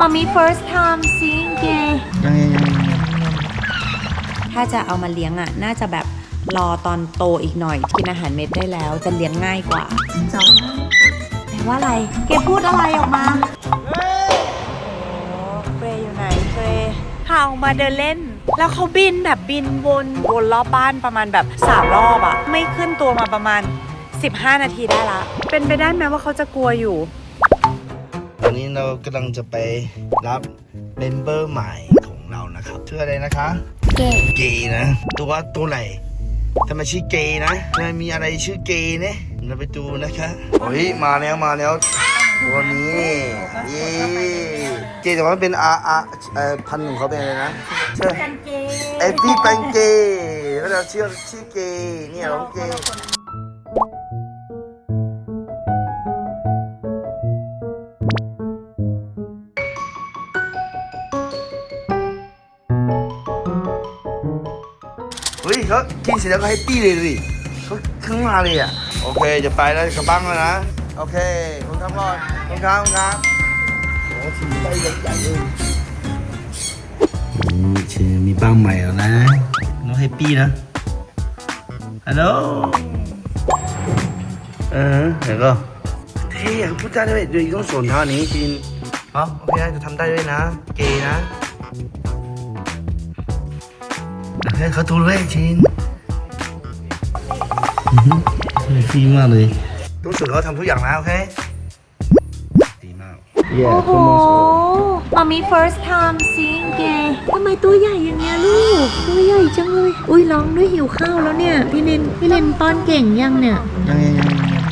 มามี first time seeing gay ยังยังยังยังถ้าจะเอามาเลี้ยงอะ น่าจะแบบรอตอนโตอีกหน่อยกินอาหารเม็ดได้แล้ว จะเลี้ยงง่ายกว่าจองแปลว่าอะไร เกพูดอะไรออกมาเกรอยู่ไหนเกรพาออกมาเดินเล่น แล้วเขาบินแบบบินวนวนรอบบ้านประมาณแบบสามรอบอะไม่ขึ้นตัวมาประมาณ 15 นาทีได้ละ เป็นไปได้ไหมว่าเขาจะกลัวอยู่ต อนนี้เรากำลังจะไปรับเมมเบอร์ใหม่ของเรานะครับชื่ออะไรนะคะ เก๋เกย์นะ ตัวตัวไหนทำไมชื่อเกย์นะทำไมมีอะไรชื่อเกย์เนี่ยเราไปดูนะคะโอ้ยมาแล้วมาแล้วตัวนี้เย้เกย์แต่ว่าเป็นอาอาเอ่อพันธุ์ของเขาเป็นอะไรนะใช่เอฟฟี่เป็นเกย์แล้วเราชื่อชื่อเกย์เนี่ยน้องเกย์ เฮ้ยเขากินเสร็จแล้วก็ให้ปี้เลยดิเขาขึ้นมาเลยอะ โอเค จะไปแล้วกระบังแล้วนะ โอเคคุณครับก่อนคุณครับคุณครับโอ้ทีไปใหญ่ๆเลยนี่ชื่อมีบ้างใหม่แล้วนะ น้องแฮปปี้นะ ฮัลโหล เออเดี๋ยวก็เท่อะพูดได้ด้วยดูต้องสนเท่านี้จินอ๋อโอเคนะจะทำได้ด้วยนะ เกย์นะ เฮ้ยเขาตัวเล็กจินฟีมากเลยต้องสนเขาทำทุกอย่างนะโอเคดีมากโอ้โหมามี first time seeing gay ทำไมตัวใหญ่อย่างเงี้ยลูก ตัวใหญ่จังเลย อุ้ยร้องด้วยหิวข้าวแล้วเนี่ย พี่ลินพี่ลินป้อนเก่งยังเนี่ยยังยังยังยัง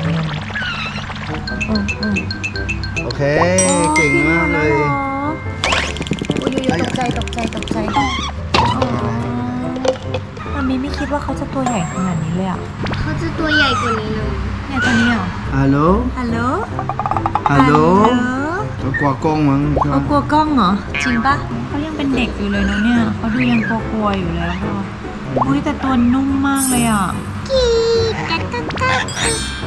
อ๋ออ๋อโอเค เก่งมากเลย อุ้ยอุ้ยตกใจตกใจตกใจอ๋อ มามีไม่คิดว่าเขาจะตัวใหญ่ขนาดนี้เลยอะเขาจะตัวใหญ่กว่านี้หน่อยเนี่ยตัวนี้เหรอฮัลโหลฮัลโหลฮัลโหลจะกลัวกล้องมั้งเขากลัวกล้องเหรอ จริงปะเขายังเป็นเด็กอยู่เลยนะเนี่ยเขาดูยังกลัวๆอยู่เลยค่ะอุ้ยแต่ตัวนุ่มมากเลยอะกีกัดกัดกัด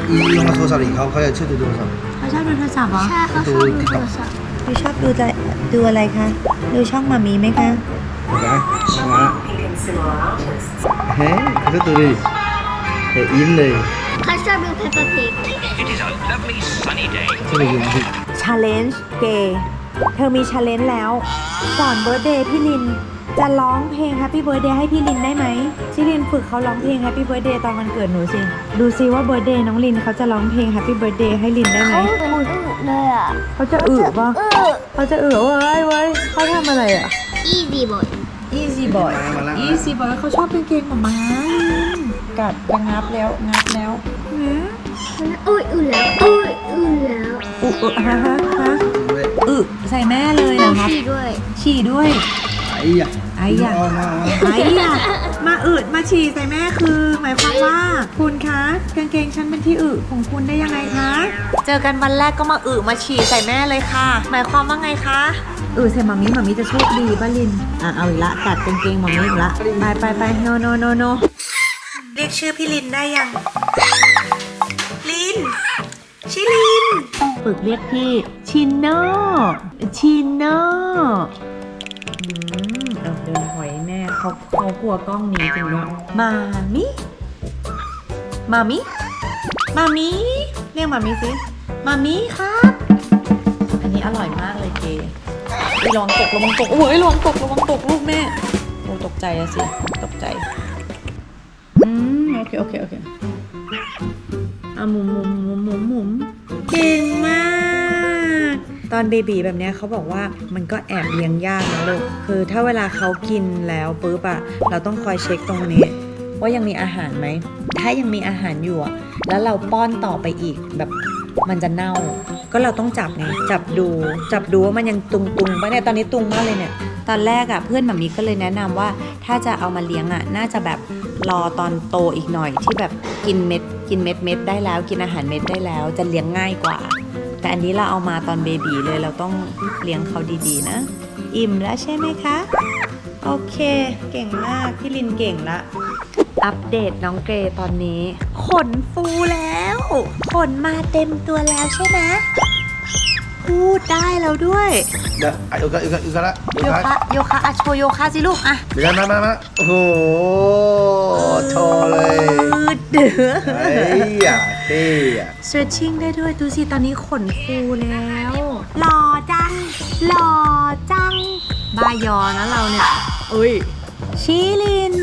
อีลงมาโทรศัพท์อีกเขาเขาจะชื่อดูโทรศัพท์ เขาชอบดูโทรศัพท์เหรอใช่เขาชอบดูโทรศัพท์ดูชอบดูจะดูอะไรคะ ดูช่องมามีไหมคะโอเคมาเฮ้ยเขาตัวนี้เฮ้ยอินเลยเขาชอบดูเพปเปอร์พิกชื่ออะไรอยู่ที่ชาเลนจ์เกย์เธอมีชาเลนจ์แล้ว ก่อนเบิร์ d เดย์พี่ลิน จะร้องเพลง Happy Birthday ให้พี่ลินได้ไหมพี่ลินฝึกเขาร้องเพลง Happy Birthday ตอนวันเกิดหนูสิ ดูซิว่าเบิร์ d เดย์น้องลินเขาจะร้องเพลง Happy Birthday ให้ลินได้ไหม เขาอึเลยอะเขาจะอึปะเออเขาจะอึเว้ยเว้ยเขาทำอะไรอะ easy boy Easy Boy Easy Boy เขาชอบเป็นเกงของม้ากัดจะงับแล้วงับแล้วนะอุ้ยอุ่นแล้วอุ้ยอุ่นแล้วอุอึฮะฮะฮะด้วยอึใส่แม่เลยนะครับ ฉี่ด้วย ฉี่ด้วย ไอ้ยะไอ้ยะเอามาไอ้ยะมาอึมาฉี่ใส่แม่คือ หมายความว่าคุณคะกางเกงฉันเป็นที่อึของคุณได้ยังไงคะ เจอกันวันแรกก็มาอึมาฉี่ใส่แม่เลยค่ะ หมายความว่าไงคะ อึใส่หมามีหมามีจะโชคดีป้าลิน อะเอาอีกละกัดกางเกงหมามีอีกละ ไปไปไปโนโนโนโนเรียกชื่อพี่ลินได้ยัง ลิน ชิลิน ฝึกเรียกพี่ชินโนชินโนอืมเอาเดินหอยแม่เขาเขากลัวกล้องหนี้จริงด้วยมามิมามิมามิเรียกมามิสิมามิครับ อันนี้อร่อยมากเลยเจ ไอ้ยระวังตกระวังตกโอ้ยระวังตกระวังตกลูกแม่โอ้ตกใจอะสิตกใจอืมโอเคโอเคโอเคอะหมุนหมุนหมุนหมุนหมุนเก่งมาก ตอนเบบีแบบเนี้ยเขาบอกว่ามันก็แอบเลี้ยงยากนะลูกคือถ้าเวลาเขากินแล้วปุ๊บอะเราต้องคอยเช็คตรงนี้ ว่ายังมีอาหารไหม ถ้ายังมีอาหารอยู่อะแล้วเราป้อนต่อไปอีกแบบมันจะเน่า ก็เราต้องจับไงจับดูจับดูว่ามันยังตุงตุงปะเนี่ยตอนนี้ตุงมากเลยเนี่ย ตอนแรกอะเพื่อนแบบนี้ก็เลยแนะนำว่า ถ้าจะเอามาเลี้ยงอะน่าจะแบบรอตอนโตอีกหน่อยที่แบบกินเม็ดกินเม็ดเม็ดได้แล้วกินอาหารเม็ดได้แล้ว จะเลี้ยงง่ายกว่า แต่อันนี้เราเอามาตอนเบบีเลยเราต้องเลี้ยงเขาดีๆนะ อิ่มแล้วใช่ไหมคะ โอเค เก่งมากพี่ลินเก่งละ อัปเดตน้องเกรตอนนี้ ขนฟูแล้ว ขนมาเต็มตัวแล้วใช่ไหมขพูดได้แล้วด้วยเดี๋ยวอะอีกอีกอีกละอีกโยละคะโยคะอะโชว์โยคะสิลูกอะเดี๋ยวมามามาโอ้โหโชว์เลยอืดเดือไอ้ยะเท่อะ stretching ได้ด้วยดูสิตอนนี้ขนฟูแล้วหล่อจังหล่อจังบายอนะเราเนี่ยอุ้ยชิลิน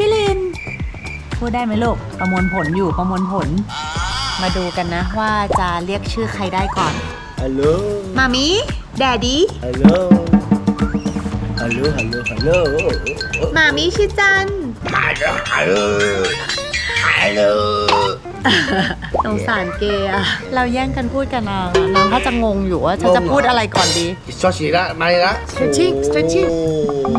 ชิลิน พูดได้ไหมลูก ประมวลผลอยู่ประมวลผล มาดูกันนะว่าจะเรียกชื่อใครได้ก่อนฮัลโหลมามิแดดดี้ฮัลโหลฮัลโหลฮัลโหลฮัลโหลมามิชิจันฮัลโหลฮัลโหลฮัลโหลสงสารเกย์อะเราแย่งกันพูดกันนางอะนางก็จะงงอยู่ว่าฉันจะพูดอะไรก่อนดี ชอบฉีละมาเลยละ Stretching stretching โอ้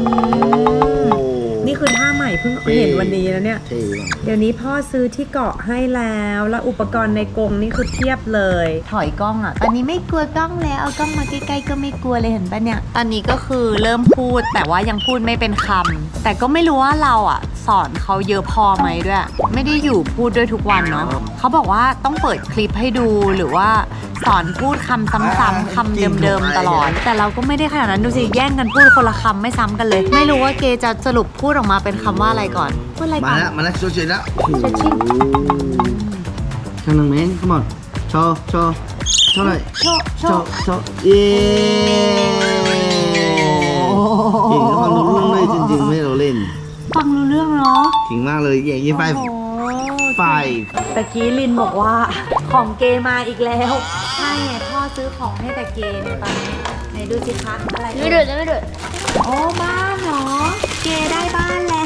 นี่คือท่าใหม่ เพิ่งเห็นวันนี้แล้วเนี่ย เท่ว่ะเดี๋ยวนี้พ่อซื้อที่เกาะให้แล้ว แล้วอุปกรณ์ในกรงนี่คือเทียบเลย ถอยกล้องอะ ตอนนี้ไม่กลัวกล้องแล้ว เอากล้องมาใกล้ๆก็ไม่กลัวเลยเห็นปะเนี่ย ตอนนี้ก็คือเริ่มพูดแต่ว่ายังพูดไม่เป็นคำ แต่ก็ไม่รู้ว่าเราอะ สอนเขาเยอะพอไหมด้วย ไม่ได้อยู่พูดด้วยทุกวันเนาะเขาบอกว่าต้องเปิดคลิปให้ดูหรือว่า สอนพูดคำซ้ำๆคำเดิมๆตลอด แต่เราก็ไม่ได้ขนาดนั้นดูสิแย่งกันพูดคนละคำไม่ซ้ำกันเลย ไม่รู้ว่าเกจะสรุปพูดออกมาเป็นคำว่าอะไรก่อนพูดอะไรมาก่อน แล้วมาแล้วโชว์ฉีละ Stretching ช่างหนึ่งเมน come on โชว์โชว์โชว์หน่อยโชว์โชโชว์ว์ โชว์เย้เก่งแล้วความรู้เรื่องเลยจริงๆไม่ให้เราเล่น ฟังรู้เรื่องเนาะ เก่งมากเลยเย่ยี่ไฟโอ้โห ไฟ ตะกี้ลินบอกว่าของเกมาอีกแล้ว ใช่ไงพ่อซื้อของให้แต่เกเนี่ยตอนนี้ไหนดูสิคะอะไรไม่ดูดไม่ดูดโอ้บ้านเหรอ เกได้บ้านแล้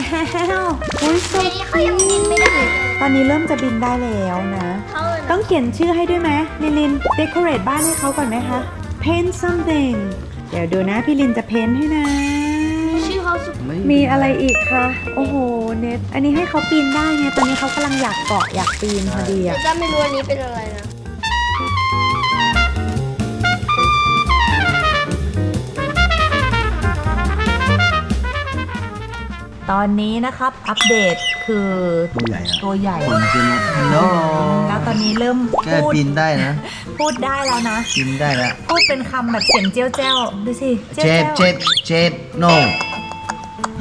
วอุ้ยสุเดี๋ยดวนี้เขายังบินไม่ได้เลยตอนนี้เริ่มจะบินได้แล้วนะเขาต้องเขียนชื่อให้ด้วยไหมลินลิน decorate บ้านให้เขาก่อนไหมคะ paint something เดี๋ยวดูนะพี่ลินจะเพ้นให้นะชื่อเขา สุดมีอะไรอีกคะโอ้โหเน็ตอันนี้ให้เขาปีนได้ไงตอนนี้เขากำลังอยากเกาะอยากปีนพอดีอะจะไม่รู้อันนี้เป็นอะไรนะตอนนี้นะครับ อัปเดตคือตัวใหญ่อะตัวใหญ่คนเป็นฮัลโหลแล้วตอนนี้เริ่มแค่พูดปีนได้นะ พูดได้แล้วนะปีนได้แล้วพูดเป็นคำแบบเสียงเจียวเจ้าดูสิเจียวเจ็บเจ้าเจ็บเจ็บ no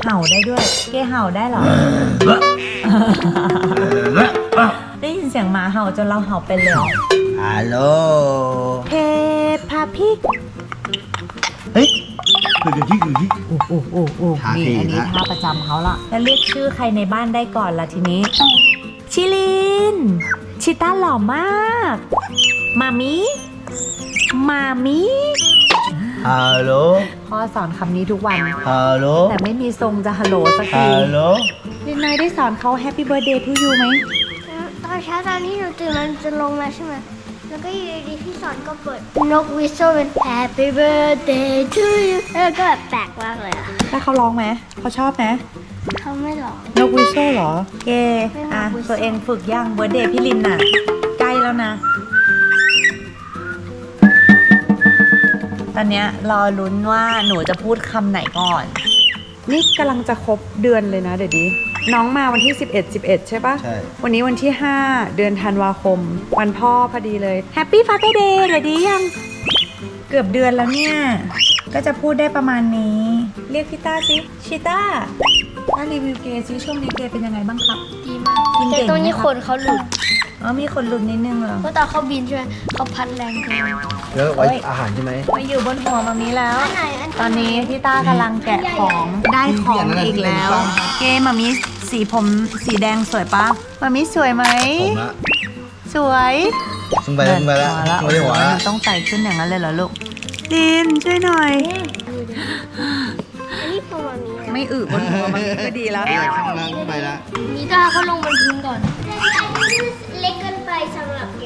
เห่าได้ด้วย เกเห่าได้เหรอ ได้ยินเสียงหมาเห่าจนเราเห่าเป็นเลยเหรอ ฮัลโหล เพพาพิก เฮ้ยคือคือที่คือที่ โอ้โอ้โอ้โอ้ท่านี่เท่อันนี้นะ ท่าประจำเขาละแล้วเรียกชื่อใครในบ้านได้ก่อนละทีนี้ ชิลิน ชิต้าหล่อมาก มามิ มามิ ฮัลโหลพ่อสอนคำนี้ทุกวัน ฮัลโหลแต่ไม่มีทรงจะฮัลโหลสักทีฮัลโหลลินนายได้สอนเขาแฮปปี้เบิร์ดเดย์ทูยูไหมตอนเช้าตอนที่หนูตื่นมันจะลงมาใช่ไหมแล้วก็อยู่ดีๆพี่สอนก็เปิดนกวิโซเป็น Happy Birthday to you แล้วก็แบบแปลกมากเลยอะแล้วเขาร้องไหมเขาชอบไหมเขาไม่หรอกนกวิโซเหรอ เกไม่นกอะวิโซ่ตัวเองฝึกย่างเบิร์ดเดย์พี่ลินน่ะ ใกล้แล้วนะ ตอนเนี้ยรอลุ้นว่าหนูจะพูดคำไหนก่อน นี่กำลังจะครบเดือนเลยนะเดี๋ยวดี น้องมาวันที่ 11 11 ใช่ปะใช่ วันนี้วันที่ 5 เดือนธันวาคม วันพ่อพอดีเลย แฮปปี้ฟ t เ e r เดย์เดี๋ยวดียัง เกือบเดือนแล้วเนี่ย ก็จะพูดได้ประมาณนี้ เรียกพี่ต้าสิชิต้าต้ารีวิวเกย์ซิช่วงนี้เกย์เป็นยังไงบ้างครับ ดีมากกินเก่งไหมแต่ตรงนี้ขนเขาหลุด อ๋อมีคนลุ้นนิดนึงเหรอ เพราะตอนเขาบินใช่ไหมเขาพัดแรงเกินแล้วไว้โอ้ยอาหารใช่ไหมมาอยู่บนหัวมามีแล้ว อันไหนอันตอนนี้พี่ต้ากำลังแกะของได้ของอีกแล้ว เกมมามีสีผมสีแดงสวยปะมามีสวยไหม ผมละสวยซึ่งไปแล้วซึ่งไปแล้วหัวแล้วไม่ได้หัวโอ้ละโหต้องใส่ขึ้นอย่างนั้นเลยเหรอลูกดินช่วยหน่อย อันนี้ประมาณนี้ไม่อึบนหัวมันก็ดีแล้ว ข้างล่างขึ้นไปละมีตาเขาลงบนพื้นก่อนเล็กเกินไป สำหรับแก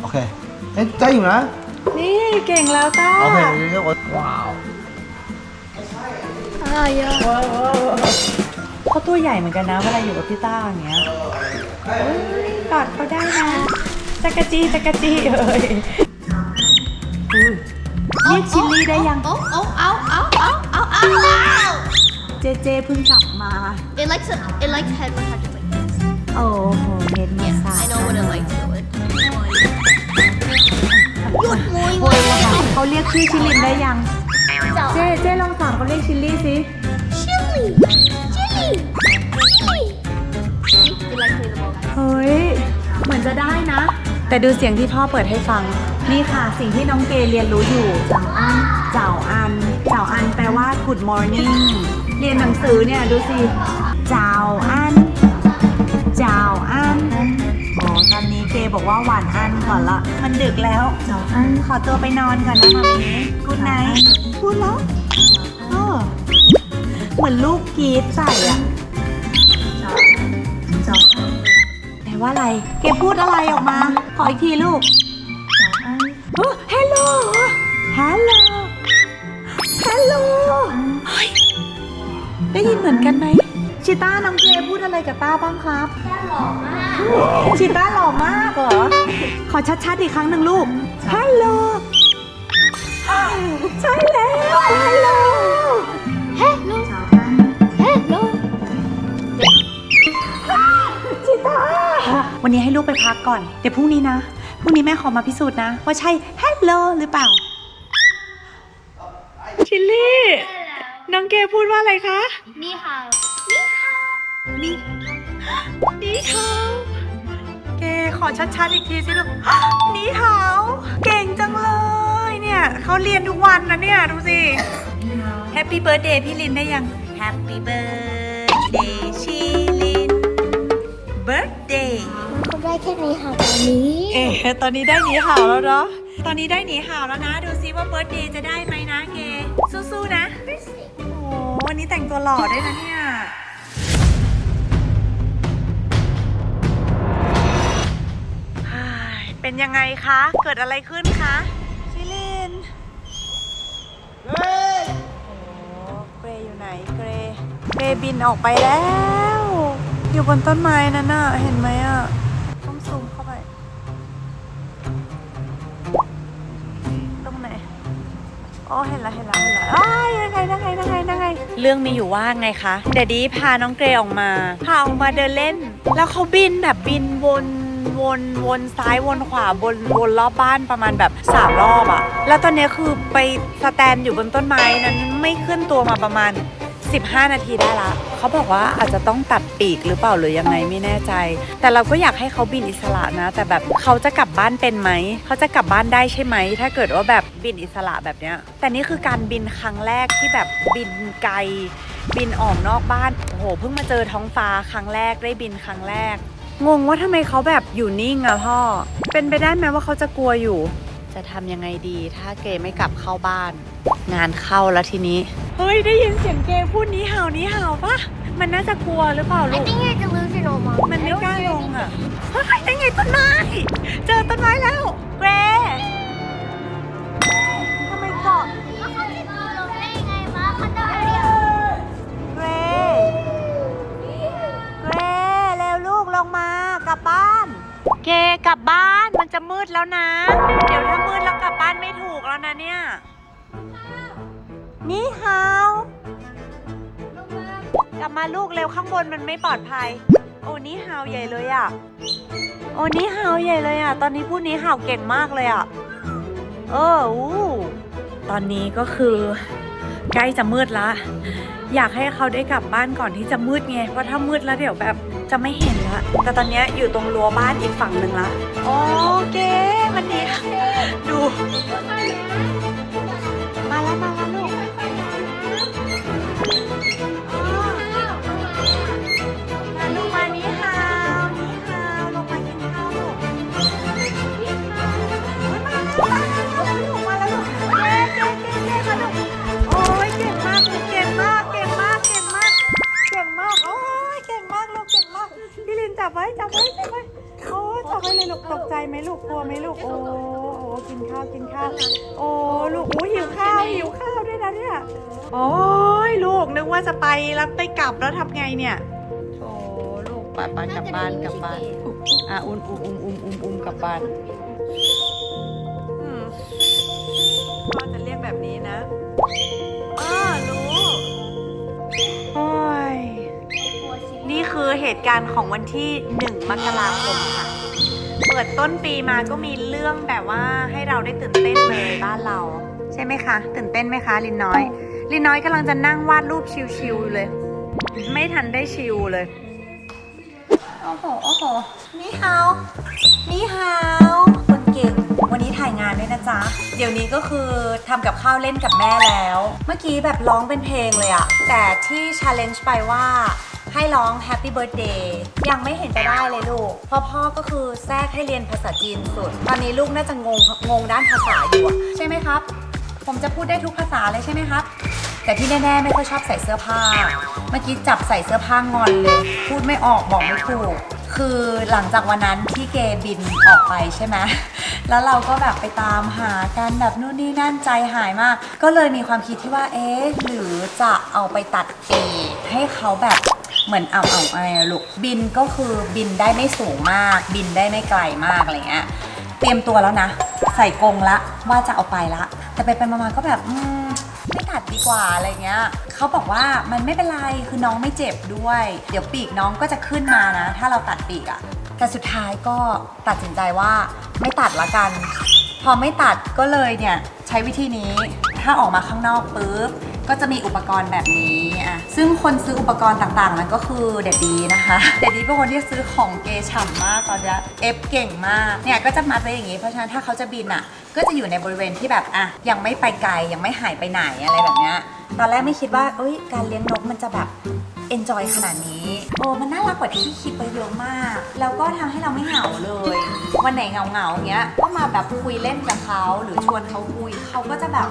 โอเคเอ๊ะใจอยู่นะ นี่เก่งแล้วต้าโอเคเรียกว่าว้าวอ่าเยอะเขาตัวใหญ่เหมือนกันนะเวลาอยู่กับพี่ต้าอย่างเงี้ยเอ้ยกอดเขาได้นะจักรจี้จักรจี้เอ้ยอุ้ยเรียกชิลลี่ได้ยังโอ้โอ้เอาเอาเอาเอาเอาเอาเจเจเพิ่งกลับมา It likes a, it likes head massage like this. โอ้โหเฮ็ดมาสา I know what it likes to do. It. ทหยุดมุยโวยวายเขาเรียกชื่อชิลินได้ยังเจ้าเจ๊เจ๊ลองสอนเขาเรียกชิลลี่สิชิลลี่ชิลลี่ชิลลี่เฮ้ย เหมือนจะได้นะ แต่ดูเสียงที่พ่อเปิดให้ฟัง นี่ค่ะสิ่งที่น้องเกเรียนรู้อยู่ เจ้าอัน เจ้าอัน เจ้าอันแปลว่า good morning เรียนหนังสือเนี่ย ดูสิ เจ้าอัน เกบอกว่าหวานอันก่อนละ มันดึกแล้วเจ้าอันขอตัวไปนอนก่อนนะมามีกูดไนพูดแล้วเออเหมือนลูกกรีดใส่อะเจ้าเจ้าแปลว่าอะไร เกพูดอะไรออกมา ขออีกทีลูกเฮ้ย hello hello hello เฮ้ยได้ยินเหมือนกันไหมชิต้าน้องเกพูดอะไรกับต้าบ้างครับ ชิต้าหล่อมากเหรอ ขอชัดๆอีกครั้งหนึ่งลูก hello ใช่แล้ว hello เฮ้โลเฮ้โลชิต้า วันนี้ให้ลูกไปพักก่อน เดี๋ยวพรุ่งนี้นะ พรุ่งนี้แม่ขอมาพิสูจน์นะ ว่าใช่ hello หรือเปล่า ชิลลี่ น้องเกพูดว่าอะไรคะ นี่ค่ะ นี่นี่เฮา เกขอชัดๆอีกทีสิลูกนี่เฮาเก่งจังเลย เนี่ยเขาเรียนทุกวันนะเนี่ย ดูสิ แฮปปี้เบิร์ดเดย์พี่ลินได้ยัง แฮปปี้เบิร์ดเดย์ชิลิน เบิร์ดเดย์เขาได้แค่นี้ค่ะตอนนี้ เอ๊ะตอนนี้ได้หนีห่าวแล้วเนาะ ตอนนี้ได้หนีห่าวแล้วนะ ดูซิว่าเบิร์ดเดย์จะได้ไหมนะเกสู้ๆนะ โอ้โหวันนี้แต่งตัวหล่อด้วยนะเนี่ย เป็นยังไงคะ เกิดอะไรขึ้นคะชิลินโอ้เกรอยู่ไหนเกรเกรบินออกไปแล้ว อยู่บนต้นไม้นั่นน่ะ เห็นไหมอะ ต้องซูมเข้าไป ตรงไหน อ๋อ เห็นละเห็นละเห็นละอ้ายยังไงยังไงยังไงยังไง เรื่องมีอยู่ว่าไงคะ เดดดี้พาน้องเกรออกมา พาออกมาเดินเล่น แล้วเขาบินแบบบินวน วนวนซ้ายวนขวาวนวนรอบบ้านประมาณแบบสามรอบอะแล้วตอนเนี้ยคือไปสแตนอยู่บนต้นไม้นั้นไม่เคลื่อนตัวมาประมาณ 15 นาทีได้ละเขาบอกว่าอาจจะต้องตัดปีกหรือเปล่าหรือยังไงไม่แน่ใจ แต่เราก็อยากให้เขาบินอิสระนะ แต่แบบเขาจะกลับบ้านเป็นไหมเขาจะกลับบ้านได้ใช่ไหมถ้าเกิดว่าแบบบินอิสระแบบเนี้ย แต่นี่คือการบินครั้งแรกที่แบบบินไกลบินออกนอกบ้านโอ้โหเพิ่งมาเจอท้องฟ้าครั้งแรกได้บินครั้งแรก งงว่าทำไมเขาแบบอยู่นิ่งอะพ่อ เป็นไปได้ไหมว่าเขาจะกลัวอยู่ จะทำยังไงดี ถ้าเกไม่กลับเข้าบ้าน งานเข้าแล้วทีนี้ เฮ้ย ได้ยินเสียงเกพูดนี้เห่านี้เห่าปะมันน่าจะกลัวหรือเปล่า I ลูก think you're delusional mom มันไม่กล้าลงอะเฮ้ยได้ไงต้นไม้ เจอต้นไม้แล้ว เกรทำไมเกาะแล้วเขาจะ กลับบ้านมันจะมืดแล้วนะ เดี๋ยวถ้ามืดแล้วกลับบ้านไม่ถูกแล้วนะเนี่ย นี่ฮาวกลับมาลูกเร็วข้างบนมันไม่ปลอดภัย โอ้นี่ฮาวใหญ่เลยอะ โอ้นี่ฮาวใหญ่เลยอะ ตอนนี้พูดนี้ฮาวเก่งมากเลยอะ เอออู้ตอนนี้ก็คือใกล้จะมืดละ อยากให้เขาได้กลับบ้านก่อนที่จะมืดไง เพราะถ้ามืดแล้วเดี๋ยวแบบ จะไม่เห็นละแต่ตอนเนี้ยอยู่ตรงรั้วบ้านอีกฝั่งหนึ่งละอ๋อ ยลูกนึกว่าจะไปแล้วไปกลับแล้วทำไงเนี่ยโอ้ลูกไปไปกลับบ้านกลับบ้านอะอุ้มอุ้มอุ้มอุ้มอุ้มอุ้มกลับบ้านอืมพ่อจะเรียกแบบนี้นะอ้อรู้โอ้ยนี่คือเหตุการณ์ของวันที่1มกราคมค่ะ เปิดต้นปีมาก็มีเรื่องแบบว่าให้เราได้ตื่นเต้นเลยบ้านเรา ใช่ไหมคะ ตื่นเต้นไหมคะ ลินน้อย ลินน้อยกำลังจะนั่งวาดรูปชิวๆอยู่เลย ไม่ทันได้ชิวเลย โอ้โห โอ้โห นี่ฮาว นี่ฮาว คนเก่ง วันนี้ถ่ายงานด้วยนะจ๊ะ เดี๋ยวนี้ก็คือทำกับข้าวเล่นกับแม่แล้ว เมื่อกี้แบบร้องเป็นเพลงเลยอะ แต่ที่ challenge ไปว่าให้ร้อง Happy Birthday ยังไม่เห็นจะได้เลยลูกพราะพ่อก็คือแทรกให้เรียนภาษาจีนสุด ตอนนี้ลูกน่าจะงงงงด้านภาษาอยู่ใช่ไหมครับ ผมจะพูดได้ทุกภาษาเลยใช่ไหมครับ แต่ที่แน่ๆไม่ค่อยชอบใส่เสื้อผ้า เมื่อกี้จับใส่เสื้อผ้างอนเลย พูดไม่ออกบอกไม่ถูก คือหลังจากวันนั้นที่เกบินออกไปใช่ไหมแล้วเราก็แบบไปตามหากันแบบนู่นนี่นั่นใจหายมาก ก็เลยมีความคิดที่ว่าเอ๊ะหรือจะเอาไปตัดปีให้เขาแบบเหมือนเอาเอาอะไรอะลูกบินก็คือบินได้ไม่สูงมาก บินได้ไม่ไกลมากอะไรเงี้ยเตรียมตัวแล้วนะ ใส่กรงละว่าจะเอาไปละ แต่ไปไปมาๆก็แบบอืมไม่ตัดดีกว่าอะไรเงี้ยเขาบอกว่ามันไม่เป็นไรคือน้องไม่เจ็บด้วย เดี๋ยวปีกน้องก็จะขึ้นมานะ ถ้าเราตัดปีกอะแต่สุดท้ายก็ตัดสินใจว่าไม่ตัดละกัน พอไม่ตัดก็เลยเนี่ยใช้วิธีนี้ถ้าออกมาข้างนอกปุ๊บก็จะมีอุปกรณ์แบบนี้ อะซึ่งคนซื้ออุปกรณ์ต่างๆนั้นก็คือเดดดีนะคะเดดดีเป็นคนที่ซื้อของเกฉ่ำมากตอนนี้เอฟเก่งมากเนี่ยก็จะมัดไว้อย่างนี้ เพราะฉะนั้นถ้าเขาจะบินอะก็จะอยู่ในบริเวณที่แบบอะยังไม่ไปไกลยังไม่หายไปไหนอะไรแบบเนี้ยตอนแรกไม่คิดว่าเอ้ยการเลี้ยงนกมันจะแบบ enjoy ขนาดนี้ โอ้มันน่ารักกว่าที่คิดไปเยอะมาก แล้วก็ทำให้เราไม่เหงาเลย วันไหนเหงาๆอย่างเงี้ย ก็มาแบบคุยเล่นกับเขาหรือชวนเขาคุยเขาก็จะแบบ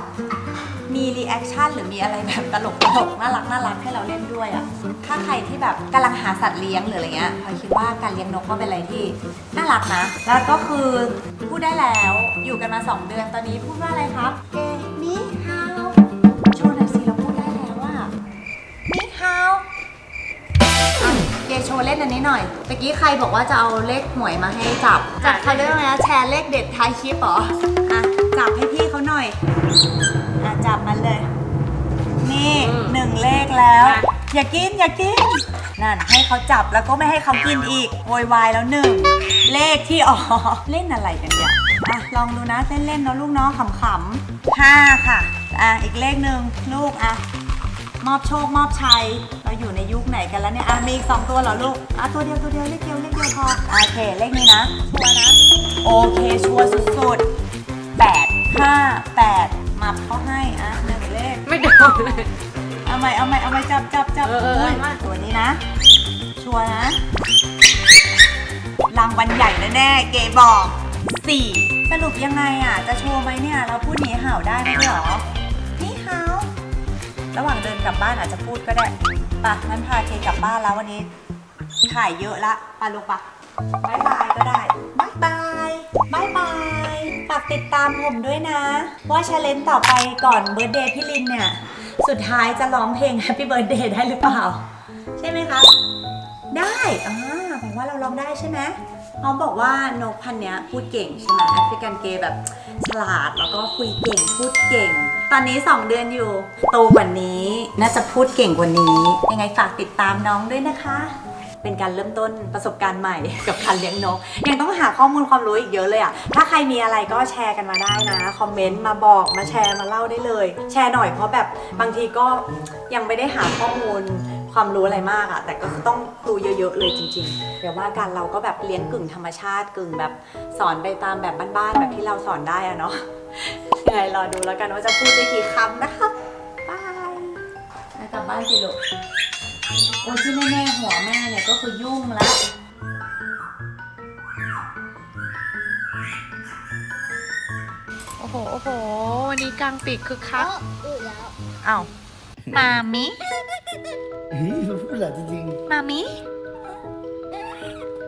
มีรีแอคชั่นหรือมีอะไรแบบตลกตลกน่ารักน่ารักให้เราเล่นด้วยอะถ้าใครที่แบบกำลังหาสัตว์เลี้ยงหรืออะไรเงี้ยพลอยคิดว่าการเลี้ยงนกก็เป็นอะไรที่น่ารักนะ แล้วก็คือพูดได้แล้วอยู่กันมา 2 เดือนตอนนี้พูดว่าอะไรครับเกนี่ฮาวโชว์หน่อยสิเราพูดได้แล้วว่านี่ฮาวเกโชว์เล่นอันนี้หน่อยตะกี้ใครบอกว่าจะเอาเลขหวยมาให้จับจับเขาเรียกว่าไงนะแชร์เลขเด็ดท้ายคลิปเหรออะจับให้พี่ หน่อยอะจับมันเลย นี่หนึ่งเลขแล้ว อย่ากินอย่ากิน นั่นให้เขาจับแล้วก็ไม่ให้เขากินอีกโวยวายแล้วหนึ่งเลขที่ออกเล่นอะไรกันเนี่ยอะลองดูนะเล่นเล่นๆเนาะลูกเนาะขำๆห้าค่ะอะอีกเลขหนึ่งลูกอะมอบโชคมอบชัยเราอยู่ในยุคไหนกันแล้วเนี่ยอะมีอีกสองตัวเหรอลูกอะตัวเดียวตัวเดียวเลขเดียวเลขเดียวพออะโอเคเลขนี้นะชัวร์นะโอเคชัวร์สุดๆแปด ห้าแปดมาเขาให้อะหนึ่งเลขไม่โดนเลย เอาใหม่เอาใหม่เอาใหม่จับจับจับเออเออเออโยมา ตัวนี้นะ ชัวร์นะ รางวัลใหญ่แน่ๆเกบอกสี่สรุปยังไงอะ จะโชว์ไหมเนี่ย เราพูดหนีเห่าได้ไหมเหรอนี่เห่าระหว่างเดินกลับบ้านอาจจะพูดก็ได้ปะงั้นพาเคกลับบ้านแล้ววันนี้ ถ่ายเยอะละปะลูกปะบายบายก็ได้บายบายบายบากติดตามผมด้วยนะ ว่าชาเลนจ์ต่อไปก่อนเบิร์ดเดย์พี่ลินเนี่ย สุดท้ายจะร้องเพลง Happy Birthday ได้หรือเปล่า ใช่ไหมครับได้อ่าแปลว่าเราร้องได้ใช่ไหมเขาบอกว่านกพันเนี้ยพูดเก่งใช่ไหมแอฟริกันเกย์แบบฉลาดแล้วก็คุยเก่งพูดเก่ง ตอนนี้ 2 เดือนอยู่ โตกว่านี้ น่าจะพูดเก่งกว่านี้ ยังไงฝากติดตามน้องด้วยนะคะ เป็นการเริ่มต้นประสบการณ์ใหม่กับการเลี้ยงนก ยังต้องหาข้อมูลความรู้อีกเยอะเลยอะถ้าใครมีอะไรก็แชร์กันมาได้นะ คอมเมนต์มาบอกมาแชร์มาเล่าได้เลย แชร์หน่อยเพราะแบบบางทีก็ยังไม่ได้หาข้อมูลความรู้อะไรมากอะแต่ก็ต้องดูเยอะๆเลยจริงๆ เดี๋ยวว่ากันเราก็แบบเลี้ยงกึ่งธรรมชาติกึ่งแบบสอนไปตามแบบบ้านๆแบบที่เราสอนได้อะเนาะยังไงรอดูแล้วกันว่าจะพูดได้กี่คำนะครับบายกลับบ้านสิลูก โอ้ยที่แน่ๆหัวแม่เนี่ยก็คือยุ่งแล้วโอ้โห โอ้โห วันนี้กลางปีกคึกคักอือแล้วอ้าวมามิ เฮ้ยพูดเหรอจริง มามิๆ